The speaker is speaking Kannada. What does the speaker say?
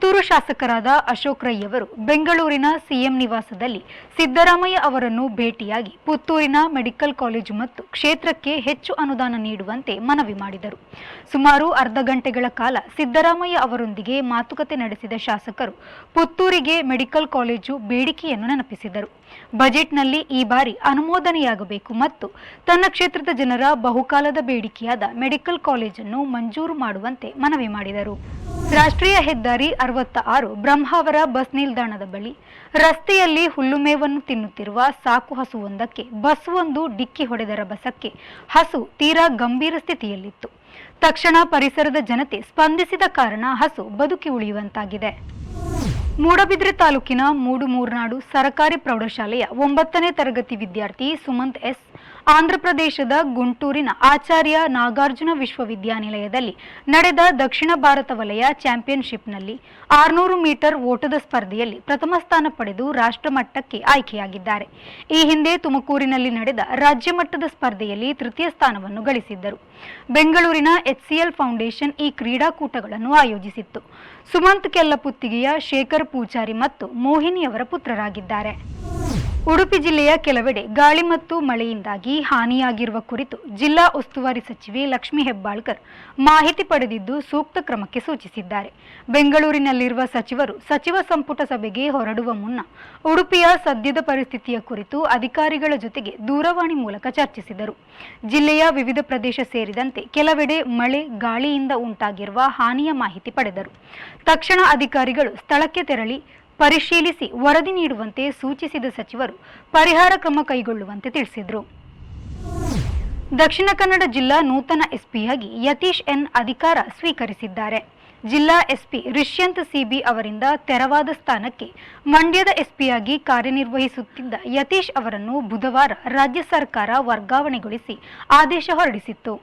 ಪುತ್ತೂರು ಶಾಸಕರಾದ ಅಶೋಕ್ ರೈ ಅವರು ಬೆಂಗಳೂರಿನ ಸಿಎಂ ನಿವಾಸದಲ್ಲಿ ಸಿದ್ದರಾಮಯ್ಯ ಅವರನ್ನು ಭೇಟಿಯಾಗಿ ಪುತ್ತೂರಿನ ಮೆಡಿಕಲ್ ಕಾಲೇಜು ಮತ್ತು ಕ್ಷೇತ್ರಕ್ಕೆ ಹೆಚ್ಚು ಅನುದಾನ ನೀಡುವಂತೆ ಮನವಿ ಮಾಡಿದರು. ಸುಮಾರು ಅರ್ಧ ಗಂಟೆಗಳ ಕಾಲ ಸಿದ್ದರಾಮಯ್ಯ ಅವರೊಂದಿಗೆ ಮಾತುಕತೆ ನಡೆಸಿದ ಶಾಸಕರು ಪುತ್ತೂರಿಗೆ ಮೆಡಿಕಲ್ ಕಾಲೇಜು ಬೇಡಿಕೆಯನ್ನು ನೆನಪಿಸಿದರು. ಬಜೆಟ್ನಲ್ಲಿ ಈ ಬಾರಿ ಅನುಮೋದನೆಯಾಗಬೇಕು ಮತ್ತು ತನ್ನ ಕ್ಷೇತ್ರದ ಜನರ ಬಹುಕಾಲದ ಬೇಡಿಕೆಯಾದ ಮೆಡಿಕಲ್ ಕಾಲೇಜನ್ನು ಮಂಜೂರು ಮಾಡುವಂತೆ ಮನವಿ ಮಾಡಿದರು. ರಾಷ್ಟ್ರೀಯ ಹೆದ್ದಾರಿ ಅರವತ್ತ ಆರು ಬ್ರಹ್ಮಾವರ ಬಸ್ ನಿಲ್ದಾಣದ ಬಳಿ ರಸ್ತೆಯಲ್ಲಿ ಹುಲ್ಲುಮೇವನ್ನು ತಿನ್ನುತ್ತಿರುವ ಸಾಕು ಹಸುವೊಂದಕ್ಕೆ ಬಸ್ ಒಂದು ಡಿಕ್ಕಿ ಹೊಡೆದರ ಬಸಕ್ಕೆ ಹಸು ತೀರಾ ಗಂಭೀರ ಸ್ಥಿತಿಯಲ್ಲಿತ್ತು. ತಕ್ಷಣ ಪರಿಸರದ ಜನತೆ ಸ್ಪಂದಿಸಿದ ಕಾರಣ ಹಸು ಬದುಕಿ ಉಳಿಯುವಂತಾಗಿದೆ. ಮೂಡಬಿದ್ರೆ ತಾಲೂಕಿನ ಮೂಡು ಮೂರ್ನಾಡು ಸರಕಾರಿ ಪ್ರೌಢಶಾಲೆಯ ಒಂಬತ್ತನೇ ತರಗತಿ ವಿದ್ಯಾರ್ಥಿ ಸುಮಂತ್ ಎಸ್. ಆಂಧ್ರಪ್ರದೇಶದ ಗುಂಟೂರಿನ ಆಚಾರ್ಯ ನಾಗಾರ್ಜುನ ವಿಶ್ವವಿದ್ಯಾನಿಲಯದಲ್ಲಿ ನಡೆದ ದಕ್ಷಿಣ ಭಾರತ ವಲಯ ಚಾಂಪಿಯನ್ಶಿಪ್ನಲ್ಲಿ ಆರುನೂರು ಮೀಟರ್ ಓಟದ ಸ್ಪರ್ಧೆಯಲ್ಲಿ ಪ್ರಥಮ ಸ್ಥಾನ ಪಡೆದು ರಾಷ್ಟ್ರಮಟ್ಟಕ್ಕೆ ಆಯ್ಕೆಯಾಗಿದ್ದಾರೆ. ಈ ಹಿಂದೆ ತುಮಕೂರಿನಲ್ಲಿ ನಡೆದ ರಾಜ್ಯ ಮಟ್ಟದ ಸ್ಪರ್ಧೆಯಲ್ಲಿ ತೃತೀಯ ಸ್ಥಾನವನ್ನು ಗಳಿಸಿದ್ದರು. ಬೆಂಗಳೂರಿನ ಎಚ್ಸಿಎಲ್ ಫೌಂಡೇಶನ್ ಈ ಕ್ರೀಡಾಕೂಟಗಳನ್ನು ಆಯೋಜಿಸಿತ್ತು. ಸುಮಂತ್ ಕೆಲ್ಲಪುತ್ತಿಗೆಯ ಶೇಖರ್ ಪೂಜಾರಿ ಮತ್ತು ಮೋಹಿನಿಯವರ ಪುತ್ರರಾಗಿದ್ದಾರೆ. ಉಡುಪಿ ಜಿಲ್ಲೆಯ ಕೆಲವೆಡೆ ಗಾಳಿ ಮತ್ತು ಮಳೆಯಿಂದಾಗಿ ಹಾನಿಯಾಗಿರುವ ಕುರಿತು ಜಿಲ್ಲಾ ಉಸ್ತುವಾರಿ ಸಚಿವೆ ಲಕ್ಷ್ಮೀ ಹೆಬ್ಬಾಳ್ಕರ್ ಮಾಹಿತಿ ಪಡೆದಿದ್ದು ಸೂಕ್ತ ಕ್ರಮಕ್ಕೆ ಸೂಚಿಸಿದ್ದಾರೆ. ಬೆಂಗಳೂರಿನಲ್ಲಿರುವ ಸಚಿವರು ಸಚಿವ ಸಂಪುಟ ಸಭೆಗೆ ಹೊರಡುವ ಮುನ್ನ ಉಡುಪಿಯ ಸದ್ಯದ ಪರಿಸ್ಥಿತಿಯ ಕುರಿತು ಅಧಿಕಾರಿಗಳ ಜೊತೆಗೆ ದೂರವಾಣಿ ಮೂಲಕ ಚರ್ಚಿಸಿದರು. ಜಿಲ್ಲೆಯ ವಿವಿಧ ಪ್ರದೇಶ ಸೇರಿದಂತೆ ಕೆಲವೆಡೆ ಮಳೆ, ಗಾಳಿಯಿಂದ ಉಂಟಾಗಿರುವ ಹಾನಿಯ ಮಾಹಿತಿ ಪಡೆದರು. ತಕ್ಷಣ ಅಧಿಕಾರಿಗಳು ಸ್ಥಳಕ್ಕೆ ತೆರಳಿ ಪರಿಶೀಲಿಸಿ ವರದಿ ನೀಡುವಂತೆ ಸೂಚಿಸಿದ ಸಚಿವರು ಪರಿಹಾರ ಕ್ರಮ ಕೈಗೊಳ್ಳುವಂತೆ ತಿಳಿಸಿದರು. ದಕ್ಷಿಣ ಕನ್ನಡ ಜಿಲ್ಲಾ ನೂತನ ಎಸ್ಪಿಯಾಗಿ ಯತೀಶ್ ಎನ್ ಅಧಿಕಾರ ಸ್ವೀಕರಿಸಿದ್ದಾರೆ. ಜಿಲ್ಲಾ ಎಸ್ಪಿ ರಿಷ್ಯಂತ್ ಸಿಬಿ ಅವರಿಂದ ತೆರವಾದ ಸ್ಥಾನಕ್ಕೆ ಮಂಡ್ಯದ ಎಸ್ಪಿಯಾಗಿ ಕಾರ್ಯನಿರ್ವಹಿಸುತ್ತಿದ್ದ ಯತೀಶ್ ಅವರನ್ನು ಬುಧವಾರ ರಾಜ್ಯ ಸರ್ಕಾರ ವರ್ಗಾವಣೆಗೊಳಿಸಿ ಆದೇಶ ಹೊರಡಿಸಿತ್ತು.